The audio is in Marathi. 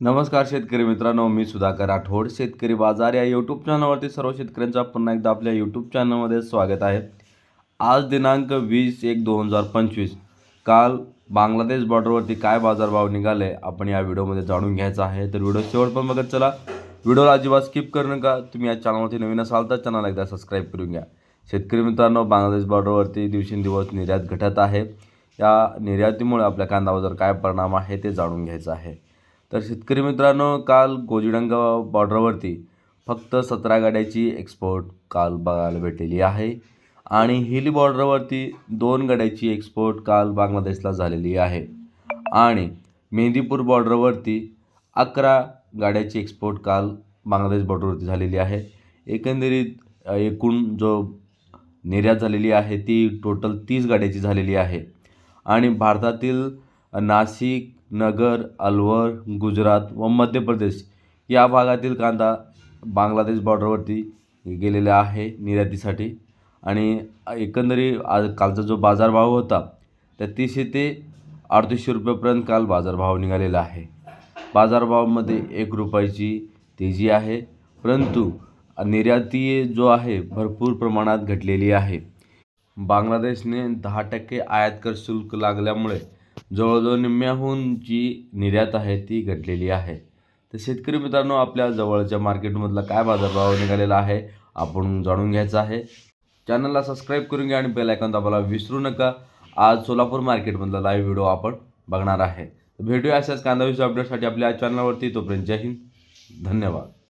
नमस्कार शेतकरी मित्रांनो मी सुधाकर राठोड. शेतकरी बाजार या यूट्यूब चॅनलवरती सर्व शेतकऱ्यांचा पुन्हा एकदा आपल्या यूट्यूब चॅनलमध्ये स्वागत आहे. आज दिनांक वीस एक दोन हजार पंचवीस. काल बांगलादेश बॉर्डरवरती काय बाजारभाव निघाले आपण या व्हिडिओमध्ये जाणून घ्यायचा आहे. तर व्हिडिओ शेवट पण बघत चला. व्हिडिओला अजिबात स्किप करू नका. तुम्ही या चॅनलवरती नवीन असाल तर चॅनल एकदा सबस्क्राईब करून घ्या. शेतकरी मित्रांनो बांगलादेश बॉर्डरवरती दिवसेंदिवस निर्यात घटत आहे. या निर्यातीमुळे आपल्या कांदा बाजार काय परिणाम आहे ते जाणून घ्यायचं आहे. तर शेतकरी मित्रांनो काल गोजीडंगा बॉर्डरवरती फक्त सतरा गाड्याची एक्सपोर्ट काल बघायला भेटलेली आहे. आणि हिली बॉर्डरवरती दोन गाड्याची एक्सपोर्ट काल बांगलादेशला झालेली आहे. आणि मेहंदीपूर बॉर्डरवरती अकरा गाड्याची एक्सपोर्ट काल बांगलादेश बॉर्डरवरती झालेली आहे. एकंदरीत एकूण जो निर्यात झालेली आहे ती टोटल तीस गाड्याची झालेली आहे. आणि भारतातील नाशिक नगर अलवर गुजरात व मध्य प्रदेश या भागातील कांदा बांगलादेश बॉर्डरवरती गेलेला आहे निर्यातीसाठी. आणि एकंदरीत आज कालचा जो बाजारभाव होता त्या तीसशे ते अडतीसशे रुपयेपर्यंत काल बाजारभाव निघालेला आहे. बाजारभावामध्ये एक रुपयाची तेजी आहे परंतु निर्याती जो आहे भरपूर प्रमाणात घटलेली आहे. बांगलादेशने दहा टक्के आयात कर शुल्क लागल्यामुळे जवळजवळ निम्म्याहून जी निर्यात आहे ती घटलेली आहे. तर शेतकरी मित्रांनो आपल्या जवळच्या मार्केटमधला काय बाजारभाव निघालेला आहे आपण जाणून घ्यायचं आहे. चॅनलला सबस्क्राईब करून घ्या आणि बेल आयकॉन दाबायला विसरू नका. आज सोलापूर मार्केटमधला लाईव्ह व्हिडिओ आपण बघणार आहे. भेटूया अशाच कांदा विषय अपडेटसाठी आपल्या चॅनलवरती तोपर्यंत जय हिंद. धन्यवाद.